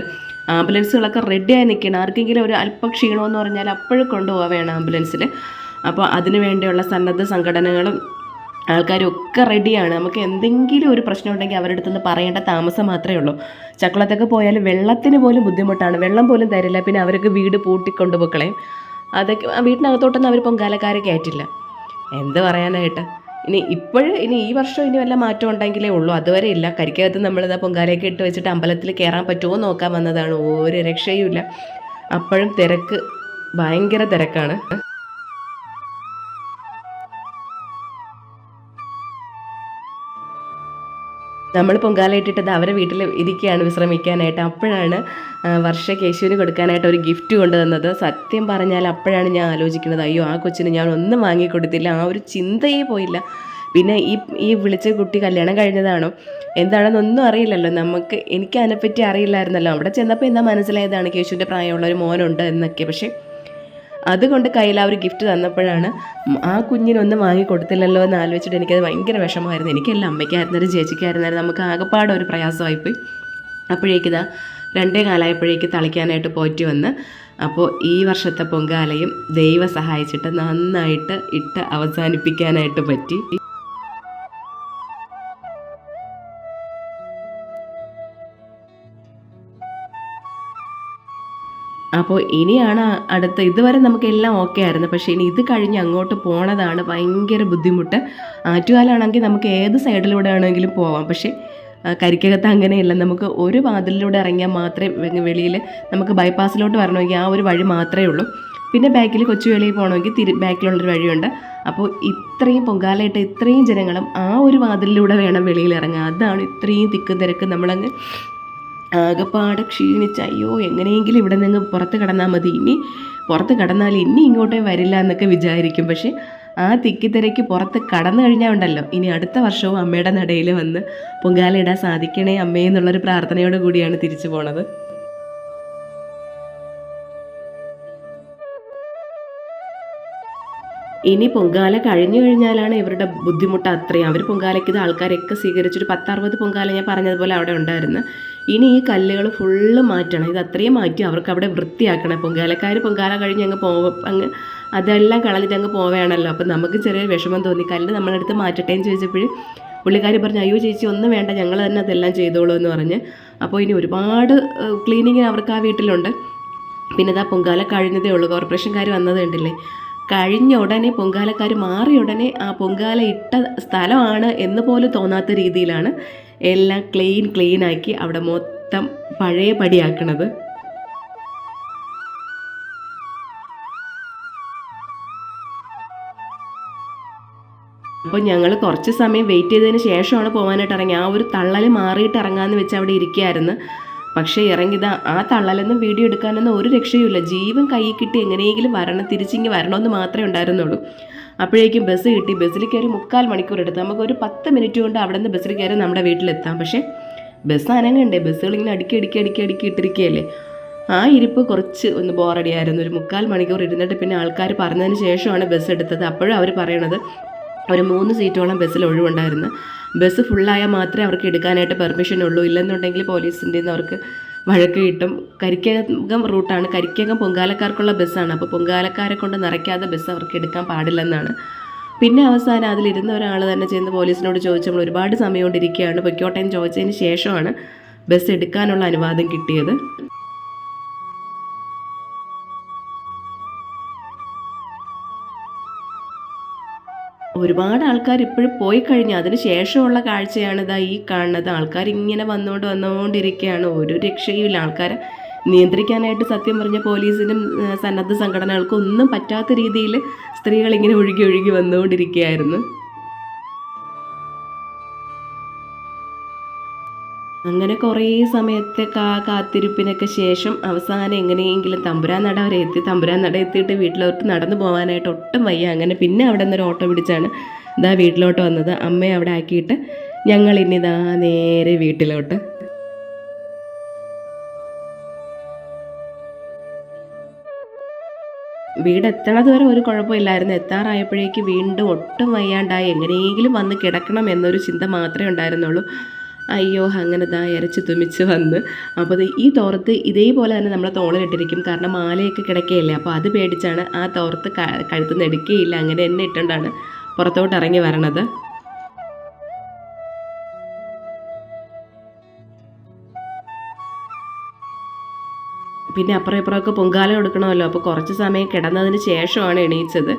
ആംബുലൻസുകളൊക്കെ റെഡിയായി നിൽക്കണം ആർക്കെങ്കിലും ഒരു അല്പ ക്ഷീണമെന്ന് പറഞ്ഞാൽ അപ്പോഴും കൊണ്ടുപോവുകയാണ് ആംബുലൻസിൽ. അപ്പോൾ അതിനു വേണ്ടിയുള്ള സന്നദ്ധ സംഘടനകളും ആൾക്കാരും ഒക്കെ റെഡിയാണ് നമുക്ക് എന്തെങ്കിലും ഒരു പ്രശ്നം ഉണ്ടെങ്കിൽ അവരുടെ അടുത്ത് നിന്ന് പറയേണ്ട താമസം മാത്രമേ ഉള്ളൂ. ചക്കുളത്തൊക്കെ പോയാൽ വെള്ളത്തിന് പോലും ബുദ്ധിമുട്ടാണ്. വെള്ളം പോലും തരില്ല. പിന്നെ അവർക്ക് വീട് പൂട്ടിക്കൊണ്ട് പോക്കളയും. അതൊക്കെ വീട്ടിനകത്തോട്ടൊന്നും അവർ പൊങ്കാലക്കാരെ കയറ്റില്ല. എന്ത് പറയാനായിട്ട്? ഇനി ഇപ്പോഴും ഇനി ഈ വർഷം ഇനി വല്ല മാറ്റം ഉണ്ടെങ്കിലേ ഉള്ളൂ. അതുവരെ ഇല്ല. കരിക്കകത്ത് നമ്മളിതാ പൊങ്കാലയൊക്കെ ഇട്ട് വെച്ചിട്ട് അമ്പലത്തിൽ കയറാൻ പറ്റുമോ നോക്കാൻ വന്നതാണ്. ഒരു രക്ഷയും ഇല്ല അപ്പോഴും തിരക്ക് ഭയങ്കര തിരക്കാണ്. നമ്മൾ പൊങ്കാല ഇട്ടിട്ടത് അവരെ വീട്ടിൽ ഇരിക്കുകയാണ് വിശ്രമിക്കാനായിട്ട്. അപ്പോഴാണ് വർഷ കേശുവിന് കൊടുക്കാനായിട്ട് ഒരു ഗിഫ്റ്റ് കൊണ്ടുതന്നത് സത്യം പറഞ്ഞാൽ അപ്പോഴാണ് ഞാൻ ആലോചിക്കുന്നത് അയ്യോ ആ കൊച്ചിന് ഞാൻ ഒന്നും വാങ്ങിക്കൊടുത്തില്ല ആ ഒരു ചിന്തയേ പോയില്ല. പിന്നെ ഈ ഈ വിളിച്ച കുട്ടി കല്യാണം കഴിഞ്ഞതാണോ? എന്താണെന്നൊന്നും അറിയില്ലല്ലോ. നമുക്ക് എനിക്ക് അതിനെപ്പറ്റി അറിയില്ലായിരുന്നല്ലോ. അവിടെ ചെന്നപ്പോൾ എന്താ മനസ്സിലായതാണ് കേശുവിന്റെ പ്രായമുള്ള ഒരു മോനുണ്ട് എന്നൊക്കെ. പക്ഷേ അതുകൊണ്ട് കയ്യിൽ ആ ഒരു ഗിഫ്റ്റ് തന്നപ്പോഴാണ് ആ കുഞ്ഞിനൊന്നും വാങ്ങി കൊടുത്തില്ലല്ലോ എന്ന് ആലോചിച്ചിട്ട് എനിക്കത് ഭയങ്കര വിഷമമായിരുന്നു. എനിക്കല്ല അമ്മയ്ക്കായിരുന്നാലും ചേച്ചിക്കായിരുന്നാലും നമുക്ക് ആകെപ്പാടെ ഒരു പ്രയാസമായിപ്പോയി. അപ്പോഴേക്കിതാ രണ്ടേ കാലമായപ്പോഴേക്ക് തളിക്കാനായിട്ട് പോറ്റി വന്ന് അപ്പോൾ ഈ വർഷത്തെ പൊങ്കാലയും ദൈവം സഹായിച്ചിട്ട് നന്നായിട്ട് ഇട്ട് അവസാനിപ്പിക്കാനായിട്ട് പറ്റി. അപ്പോൾ ഇനിയാണ് അടുത്ത ഇതുവരെ നമുക്ക് എല്ലാം ഓക്കെ ആയിരുന്നു. പക്ഷേ ഇനി ഇത് കഴിഞ്ഞ് അങ്ങോട്ട് പോണതാണ് ഭയങ്കര ബുദ്ധിമുട്ട്. ആറ്റുകാലാണെങ്കിൽ നമുക്ക് ഏത് സൈഡിലൂടെ ആണെങ്കിലും പോവാം. പക്ഷേ കരിക്കകത്ത് അങ്ങനെയല്ല. നമുക്ക് ഒരു വാതിലിലൂടെ ഇറങ്ങിയാൽ മാത്രമേ വെളിയിൽ നമുക്ക് ബൈപ്പാസിലോട്ട് വരണമെങ്കിൽ ആ ഒരു വഴി മാത്രമേ ഉള്ളൂ. പിന്നെ ബാക്കിൽ കൊച്ചുവേളിയിൽ പോകണമെങ്കിൽ തിരി ബാക്കിലുള്ളൊരു വഴിയുണ്ട്. അപ്പോൾ ഇത്രയും പൊങ്കാലയിട്ട് ഇത്രയും ജനങ്ങളും ആ ഒരു വാതിലിലൂടെ വേണം വെളിയിൽ ഇറങ്ങാൻ. അതാണ് ഇത്രയും തിക്കും തിരക്ക് നമ്മളങ്ങ് ആകെപ്പാടെ ക്ഷീണിച്ച് അയ്യോ എങ്ങനെയെങ്കിലും ഇവിടെ നിന്ന് പുറത്ത് കിടന്നാൽ മതി. ഇനി പുറത്ത് കിടന്നാൽ ഇനി ഇങ്ങോട്ടേ വരില്ല എന്നൊക്കെ വിചാരിക്കും. പക്ഷേ ആ തിക്കിത്തിരക്ക് പുറത്ത് കടന്നു കഴിഞ്ഞാൽ ഉണ്ടല്ലോ. ഇനി അടുത്ത വർഷവും അമ്മയുടെ നടയിൽ വന്ന് പൊങ്കാല ഇടാൻ സാധിക്കണേ അമ്മേ എന്നുള്ളൊരു പ്രാർത്ഥനയോട് കൂടിയാണ് തിരിച്ചു പോണത്. ഇനി പൊങ്കാല കഴിഞ്ഞു കഴിഞ്ഞാലാണ് ഇവരുടെ ബുദ്ധിമുട്ട് അത്രയും. അവർ പൊങ്കാലയ്ക്ക് ഇത് ആൾക്കാരൊക്കെ സ്വീകരിച്ചൊരു പത്തറുപത് പൊങ്കാല ഞാൻ പറഞ്ഞതുപോലെ അവിടെ ഉണ്ടായിരുന്നു. ഇനി ഈ കല്ലുകൾ ഫുള്ള് മാറ്റണം. ഇത് അത്രയും മാറ്റി അവർക്ക് അവിടെ വൃത്തിയാക്കണം. പൊങ്കാലക്കാർ പൊങ്കാല കഴിഞ്ഞ് അങ്ങ് പോവ. അങ്ങ് അതെല്ലാം കളഞ്ഞിട്ട് അങ്ങ് പോവുകയാണല്ലോ. അപ്പം നമുക്ക് ചെറിയ വിഷമം തോന്നി. കല്ല് നമ്മളെടുത്ത് മാറ്റട്ടെ എന്ന് ചോദിച്ചപ്പോഴും പുള്ളിക്കാരി പറഞ്ഞു അയ്യോ ചേച്ചി ഒന്നും വേണ്ട. ഞങ്ങൾ തന്നെ അതെല്ലാം ചെയ്തോളൂ എന്ന് പറഞ്ഞ്. അപ്പോൾ ഇനി ഒരുപാട് ക്ലീനിങ് അവർക്ക് ആ വീട്ടിലുണ്ട്. പിന്നെ ഇതാ പൊങ്കാല കഴിഞ്ഞതേ ഉള്ളൂ. കോർപ്പറേഷൻകാർ വന്നത് കണ്ടില്ലേ? കഴിഞ്ഞ ഉടനെ പൊങ്കാലക്കാർ മാറിയ ഉടനെ ആ പൊങ്കാല ഇട്ട സ്ഥലമാണ് എന്ന് പോലും തോന്നാത്ത രീതിയിലാണ് എല്ലാം ക്ലീൻ ക്ലീൻ ആക്കി അവിടെ മൊത്തം പഴയ പടിയാക്കണത്. അപ്പോൾ ഞങ്ങൾ കുറച്ച് സമയം വെയിറ്റ് ചെയ്തതിന് ശേഷമാണ് പോകാനായിട്ട് ഇറങ്ങി ആ ഒരു തള്ളൽ മാറിയിട്ട് ഇറങ്ങാമെന്ന് വെച്ച് അവിടെ ഇരിക്കുകയായിരുന്നു. പക്ഷേ ഇറങ്ങിയത് ആ തള്ളലൊന്നും വീഡിയോ എടുക്കാനൊന്നും ഒരു രക്ഷയുമില്ല. ജീവൻ കൈ കിട്ടി എങ്ങനെയെങ്കിലും വരണം തിരിച്ചിങ്ങി വരണമെന്ന് മാത്രമേ ഉണ്ടായിരുന്നുള്ളൂ. അപ്പോഴേക്കും ബസ് കിട്ടി. ബസ്സിൽ കയറി മുക്കാൽ മണിക്കൂർ എടുത്തു. നമുക്കൊരു പത്ത് മിനിറ്റ് കൊണ്ട് അവിടെ നിന്ന് ബസ്സിൽ കയറി നമ്മുടെ വീട്ടിലെത്താം. പക്ഷേ ബസ് അനങ്ങണ്ടേ? ബസ്സുകൾ ഇങ്ങനെ അടുക്കി അടുക്കി അടുക്കി അടുക്കി ഇട്ടിരിക്കുകയല്ലേ? ആ ഇരിപ്പ് കുറച്ച് ഒന്ന് ബോറടിയായിരുന്നു. ഒരു മുക്കാൽ മണിക്കൂർ ഇരുന്നിട്ട് പിന്നെ ആൾക്കാർ പറഞ്ഞതിന് ശേഷമാണ് ബസ് എടുത്തത്. അപ്പോഴും അവർ പറയണത് ഒരു മൂന്ന് സീറ്റോളം ബസ്സിൽ ഒഴിവുണ്ടായിരുന്നു. ബസ് ഫുള്ളായാൽ മാത്രമേ അവർക്ക് എടുക്കാനായിട്ട് പെർമിഷൻ ഉള്ളൂ ഇല്ലെന്നുണ്ടെങ്കിൽ പോലീസിന്റെ അവർക്ക് വഴക്ക് കിട്ടും. കരിക്കകം റൂട്ടാണ്. കരിക്കകം പൊങ്കാലക്കാർക്കുള്ള ബസ്സാണ്. അപ്പോൾ പൊങ്കാലക്കാരെ കൊണ്ട് നിറയ്ക്കാതെ ബസ് അവർക്ക് എടുക്കാൻ പാടില്ലെന്നാണ്. പിന്നെ അവസാനം അതിലിരുന്ന ഒരാൾ തന്നെ ചെന്ന് പോലീസിനോട് ചോദിച്ച് നമ്മൾ ഒരുപാട് സമയം കൊണ്ടിരിക്കുകയാണ് പൊയ്ക്കോട്ടയം ചോദിച്ചതിന് ശേഷമാണ് ബസ് എടുക്കാനുള്ള അനുവാദം കിട്ടിയത്. ഒരുപാട് ആൾക്കാർ ഇപ്പോഴും പോയി കഴിഞ്ഞു. അതിന് ശേഷമുള്ള കാഴ്ചയാണ് ഇതാ ഈ കാണുന്നത്. ആൾക്കാർ ഇങ്ങനെ വന്നുകൊണ്ട് വന്നുകൊണ്ടിരിക്കുകയാണ്. ഒരു രക്ഷയുമില്ല. ആൾക്കാരെ നിയന്ത്രിക്കാനായിട്ട് സത്യം പറഞ്ഞ പോലീസിനും സന്നദ്ധ സംഘടനകൾക്കും ഒന്നും പറ്റാത്ത രീതിയിൽ സ്ത്രീകൾ ഇങ്ങനെ ഒഴുകി ഒഴുകി വന്നുകൊണ്ടിരിക്കുകയായിരുന്നു. അങ്ങനെ കുറേ സമയത്തെ കാ കാത്തിരിപ്പിനൊക്കെ ശേഷം അവസാനം എങ്ങനെയെങ്കിലും തമ്പുരാൻ നട വരെ എത്തി. തമ്പുരാൻ നട എത്തിയിട്ട് വീട്ടിലോട്ട് നടന്നു പോകാനായിട്ട് ഒട്ടും വയ്യ. അങ്ങനെ പിന്നെ അവിടെ നിന്നൊരു ഓട്ടോ പിടിച്ചാണ് ഇതാ വീട്ടിലോട്ട് വന്നത്. അമ്മയെ അവിടെ ആക്കിയിട്ട് ഞങ്ങൾ ഇനി ഇതാ നേരെ വീട്ടിലോട്ട്. വീട് എത്തണത് വരെ ഒരു കുഴപ്പമില്ലായിരുന്നു. എത്താറായപ്പോഴേക്ക് വീണ്ടും ഒട്ടും വയ്യാണ്ടായി. എങ്ങനെയെങ്കിലും വന്ന് കിടക്കണം എന്നൊരു ചിന്ത മാത്രമേ ഉണ്ടായിരുന്നുള്ളൂ. അയ്യോ അങ്ങനെ ദാ ഇരച്ച് തുമിച്ച് വന്ന്. അപ്പോൾ ഈ തോർത്ത് ഇതേപോലെ തന്നെ നമ്മൾ തോളിലിട്ടിരിക്കും. കാരണം മാലയൊക്കെ കിടക്കുകയല്ലേ അപ്പോൾ അത് പേടിച്ചാണ് ആ തോർത്ത് കഴുത്തുനിന്ന് എടുക്കുകയില്ല. അങ്ങനെ എന്നെ ഇട്ടുകൊണ്ടാണ് പുറത്തോട്ട് ഇറങ്ങി വരണത്. പിന്നെ അപ്പുറം ഇപ്പുറമൊക്കെ പൊങ്കാല കൊടുക്കണമല്ലോ. അപ്പോൾ കുറച്ച് സമയം കിടന്നതിന് ശേഷമാണ് എണീച്ചത്.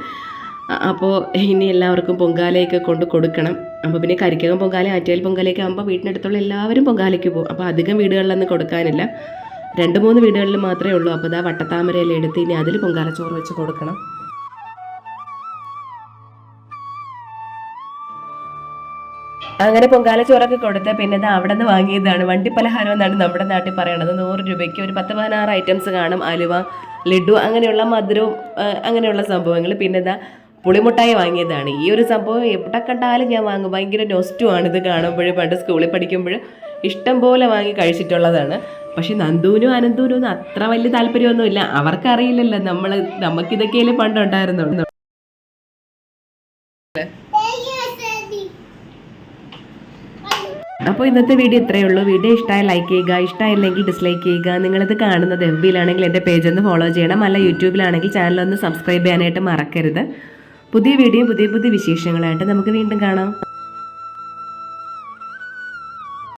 അപ്പോൾ ഇനി എല്ലാവർക്കും പൊങ്കാലയൊക്കെ കൊണ്ട് കൊടുക്കണം. അപ്പോൾ പിന്നെ കരിക്കകം പൊങ്കാല ആറ്റിയാൽ പൊങ്കാലയൊക്കെ ആകുമ്പോൾ വീട്ടിനടുത്തുള്ള എല്ലാവരും പൊങ്കാലയ്ക്ക് പോകും. അപ്പോൾ അധികം വീടുകളിലൊന്നും കൊടുക്കാനില്ല. രണ്ട് മൂന്ന് വീടുകളിൽ മാത്രമേ ഉള്ളൂ. അപ്പോൾ ഇതാ വട്ടത്താമരയെല്ലാം എടുത്ത് ഇനി അതിൽ പൊങ്കാലച്ചോറ് വെച്ച് കൊടുക്കണം. അങ്ങനെ പൊങ്കാല ചോറൊക്കെ കൊടുത്ത് പിന്നെ ഇത് അവിടെ നിന്ന് വാങ്ങിയതാണ്. വണ്ടി പലഹാരം എന്നാണ് നമ്മുടെ നാട്ടിൽ പറയണത്. നൂറ് രൂപയ്ക്ക് ഒരു പത്ത് പതിനാറ് ഐറ്റംസ് കാണും. അലുവ ലഡു അങ്ങനെയുള്ള മധുരവും അങ്ങനെയുള്ള സംഭവങ്ങൾ. പിന്നെ ഇതാ പുളിമുട്ടായി വാങ്ങിയതാണ്. ഈ ഒരു സംഭവം എവിടെ കണ്ടാലും ഞാൻ വാങ്ങും. ഭയങ്കര നൊസ്റ്റുമാണ് ഇത് കാണുമ്പോൾ പണ്ട് സ്കൂളിൽ പഠിക്കുമ്പോൾ ഇഷ്ടം പോലെ വാങ്ങി കഴിച്ചിട്ടുള്ളതാണ്. പക്ഷെ നന്ദുവിനും അനന്തുവിനും ഒന്നും അത്ര വലിയ താല്പര്യമൊന്നുമില്ല. അവർക്കറിയില്ലല്ലോ നമ്മൾ നമുക്കിതൊക്കെയല്ലേ പണ്ടുണ്ടായിരുന്നുള്ളൂ. അപ്പോൾ ഇന്നത്തെ വീഡിയോ ഇത്രയേ ഉള്ളൂ. വീഡിയോ ഇഷ്ടമായ ലൈക്ക് ചെയ്യുക ഇഷ്ടമായില്ലെങ്കിൽ ഡിസ്ലൈക്ക് ചെയ്യുക. നിങ്ങളിത് കാണുന്നത് എഫ് ബിയിലാണെങ്കിൽ എന്റെ പേജ് ഒന്ന് ഫോളോ ചെയ്യണം. അല്ല യൂട്യൂബിലാണെങ്കിൽ ചാനൽ ഒന്ന് സബ്സ്ക്രൈബ് ചെയ്യാനായിട്ട് മറക്കരുത്. പുതിയ വീഡിയോ പുതിയ പുതിയ വിശേഷങ്ങളായിട്ട് നമുക്ക് വീണ്ടും കാണാം.